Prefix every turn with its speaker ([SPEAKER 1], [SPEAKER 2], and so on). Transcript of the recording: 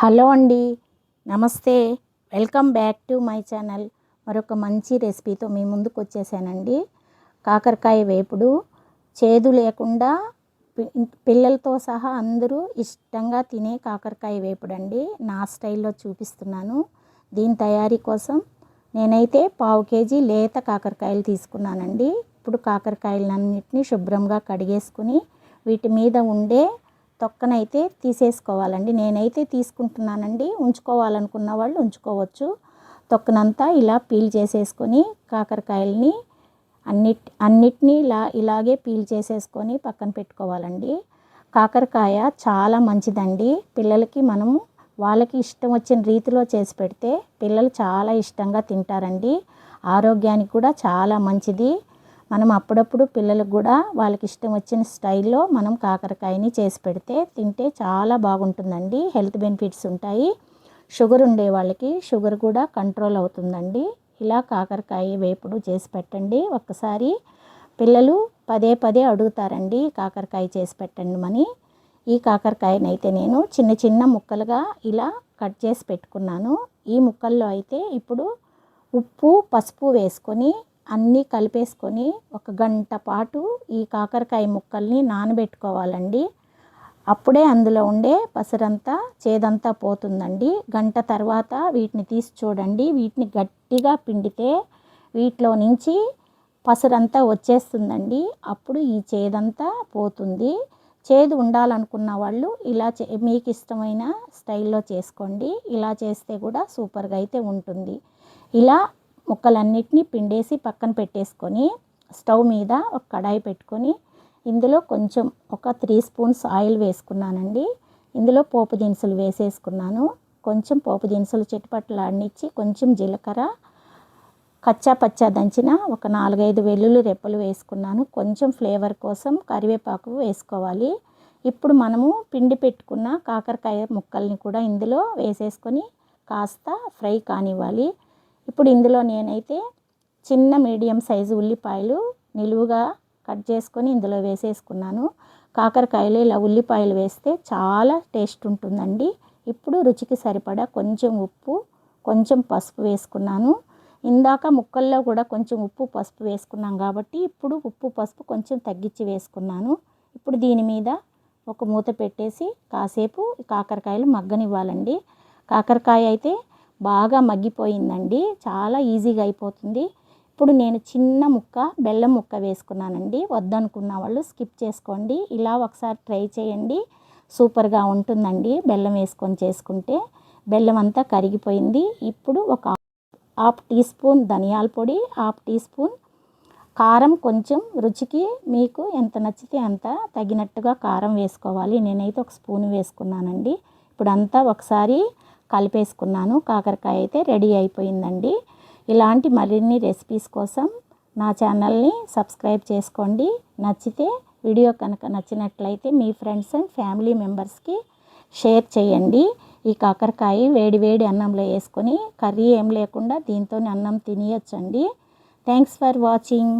[SPEAKER 1] Hello అండి నమస్తే. Welcome back to my channel. మరొక మంచి రెసిపీతో మీ ముందుకు వచ్చేసానండి. కాకరకాయ వేపుడు చేదు లేకుండా పిల్లలతో సహా అందరూ ఇష్టంగా తినే కాకరకాయ వేపుడు అండి నా స్టైల్లో చూపిస్తున్నాను. దీని తయారీ కోసం నేనైతే పావు కేజీ లేత కాకరకాయలు తీసుకున్నానండి. ఇప్పుడు కాకరకాయలన్నింటినీ శుభ్రంగా కడిగేసుకుని వీటి మీద ఉండే తొక్కనైతే తీసేసుకోవాలండి. నేనైతే తీసుకుంటున్నానండి. ఉంచుకోవాలనుకున్న వాళ్ళు ఉంచుకోవచ్చు. తొక్కనంతా ఇలా పీల్ చేసేసుకొని కాకరకాయలని అన్నిటి అన్నిటినీ ఇలా ఇలాగే పీల్ చేసేసుకొని పక్కన పెట్టుకోవాలండి. కాకరకాయ చాలా మంచిదండి. పిల్లలకి మనము వాళ్ళకి ఇష్టం వచ్చిన రీతిలో చేసి పెడితే పిల్లలు చాలా ఇష్టంగా తింటారండి. ఆరోగ్యానికి కూడా చాలా మంచిది. మనం అప్పుడప్పుడు పిల్లలకు కూడా వాళ్ళకి ఇష్టం వచ్చిన స్టైల్లో మనం కాకరకాయని చేసి పెడితే తింటే చాలా బాగుంటుందండి. హెల్త్ బెనిఫిట్స్ ఉంటాయి. షుగర్ ఉండే వాళ్ళకి షుగర్ కూడా కంట్రోల్ అవుతుందండి. ఇలా కాకరకాయ వేపుడు చేసి పెట్టండి. ఒక్కసారి పిల్లలు పదే పదే అడుగుతారండి కాకరకాయ చేసి పెట్టండి మని ఈ కాకరకాయనైతే నేను చిన్న చిన్న ముక్కలుగా ఇలా కట్ చేసి పెట్టుకున్నాను. ఈ ముక్కల్లో అయితే ఇప్పుడు ఉప్పు పసుపు వేసుకొని అన్నీ కలిపేసుకొని ఒక గంట పాటు ఈ కాకరకాయ ముక్కల్ని నానబెట్టుకోవాలండి. అప్పుడే అందులో ఉండే పసరంతా చేదంతా పోతుందండి. గంట తర్వాత వీటిని తీసి చూడండి. వీటిని గట్టిగా పిండితే వీటిలో నుంచి పసరంతా వచ్చేస్తుందండి. అప్పుడు ఈ చేదంతా పోతుంది. చేదు ఉండాలనుకున్న వాళ్ళు ఇలా చే మీకు ఇష్టమైన స్టైల్లో చేసుకోండి. ఇలా చేస్తే కూడా సూపర్గా అయితే ఉంటుంది. ఇలా ముక్కలన్నిటినీ పిండేసి పక్కన పెట్టేసుకొని స్టవ్ మీద ఒక కడాయి పెట్టుకొని ఇందులో కొంచెం ఒక త్రీ స్పూన్స్ ఆయిల్ వేసుకున్నానండి. ఇందులో పోపు దినుసులు వేసేసుకున్నాను. కొంచెం పోపు దినుసులు చిట్టుపట్లాడినిచ్చి కొంచెం జీలకర్ర కచ్చా పచ్చా దంచిన ఒక నాలుగైదు వెల్లుల్లి రెప్పలు వేసుకున్నాను. కొంచెం ఫ్లేవర్ కోసం కరివేపాకు వేసుకోవాలి. ఇప్పుడు మనము పిండి పెట్టుకున్న కాకరకాయ ముక్కల్ని కూడా ఇందులో వేసేసుకొని కాస్త ఫ్రై కానివ్వాలి. ఇప్పుడు ఇందులో నేనైతే చిన్న మీడియం సైజు ఉల్లిపాయలు నిలువుగా కట్ చేసుకొని ఇందులో వేసేసుకున్నాను. కాకరకాయలు ఇలా ఉల్లిపాయలు వేస్తే చాలా టేస్ట్ ఉంటుందండి. ఇప్పుడు రుచికి సరిపడా కొంచెం ఉప్పు కొంచెం పసుపు వేసుకున్నాను. ఇందాక ముక్కల్లో కూడా కొంచెం ఉప్పు పసుపు వేసుకున్నాం కాబట్టి ఇప్పుడు ఉప్పు పసుపు కొంచెం తగ్గించి వేసుకున్నాను. ఇప్పుడు దీని మీద ఒక మూత పెట్టేసి కాసేపు కాకరకాయలు మగ్గనివ్వాలండి. కాకరకాయ అయితే బాగా మగ్గిపోయిందండి. చాలా ఈజీగా అయిపోతుంది. ఇప్పుడు నేను చిన్న ముక్క బెల్లం ముక్క వేసుకున్నానండి. వద్దనుకున్న వాళ్ళు స్కిప్ చేసుకోండి. ఇలా ఒకసారి ట్రై చేయండి. సూపర్గా ఉంటుందండి బెల్లం వేసుకొని చేసుకుంటే. బెల్లం అంతా కరిగిపోయింది. ఇప్పుడు ఒక హాఫ్ టీ స్పూన్ ధనియాల పొడి హాఫ్ టీ స్పూన్ కారం కొంచెం రుచికి మీకు ఎంత నచ్చితే అంత తగినట్టుగా కారం వేసుకోవాలి. నేనైతే ఒక స్పూన్ వేసుకున్నానండి. ఇప్పుడు అంతా ఒకసారి కలిపేసుకున్నాను. కాకరకాయ అయితే రెడీ అయిపోయిందండి. ఇలాంటి మరిన్ని రెసిపీస్ కోసం నా ఛానల్ని సబ్స్క్రైబ్ చేసుకోండి. నచ్చితే వీడియో కనుక నచ్చినట్లయితే మీ ఫ్రెండ్స్ అండ్ ఫ్యామిలీ మెంబర్స్కి షేర్ చేయండి. ఈ కాకరకాయ వేడి వేడి అన్నంలో వేసుకొని కర్రీ ఏం లేకుండా దీంతో అన్నం తినేయచ్చండి. Thanks for watching.